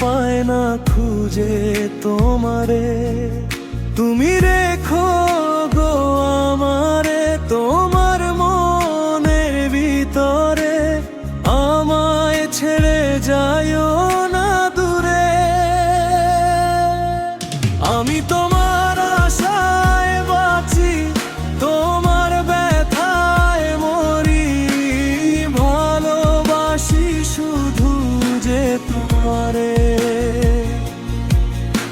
পায় না খুঁজে তোমারে। তুমি রেখো গো আমারে, তোমার মনের ভিতরে। আমায় ছেড়ে যায়ও না দূরে। আমি তোমার আশায় বাঁচি, তোমার ব্যথায় মরি। ভালোবাসি শুধু যে তোমারে।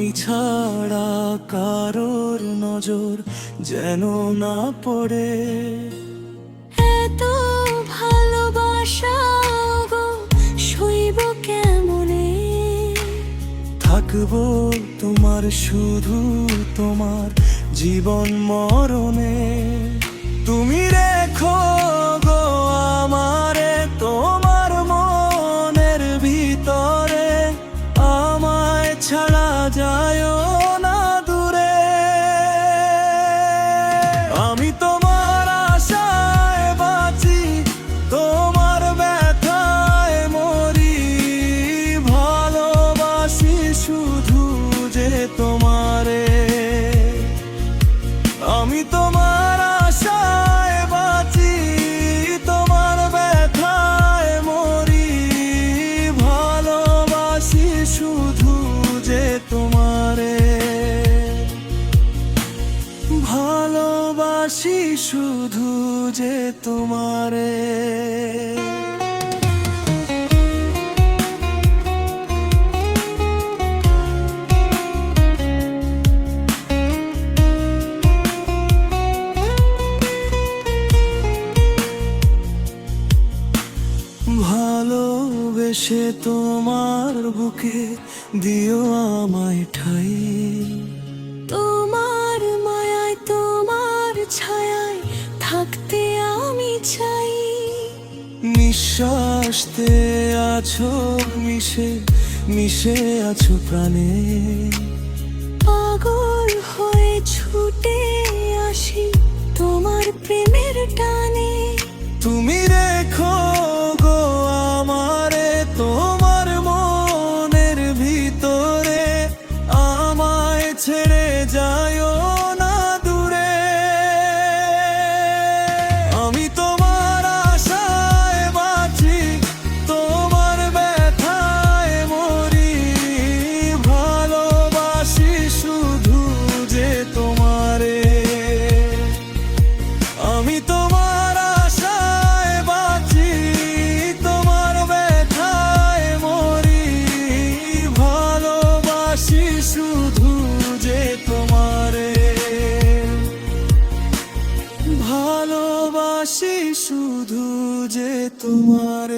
আমি ছাড়া কারোর নজর যেন না পড়ে। এত ভালোবাসা গো কেমনে? থাকব তোমার শুধু তোমার জীবন মরণে। তুমি রেখো যায় না দূরে। আমি তোমার আশায় বাঁচি, তোমার ব্যথায় মরি। ভালোবাসি শুধু যে তোমারে। আমি তোমার আশায় বাঁচি, তোমার ব্যথায় মরি। ভালোবাসি শুধু শুধু যে তোমারে। ভালোবেসে তোমার বুকে দিও আমায় ঠাই। নিঃশ্বাসতে আছো মিশে মিশে আছো প্রাণে। পাগল হয়ে ছুটে আসি তোমার প্রেমের টানে। তুমি রেখো গো আমারে তোমার মনের ভিতরে। আমায় ছেড়ে যায়ও না দূরে। আমি তোমারে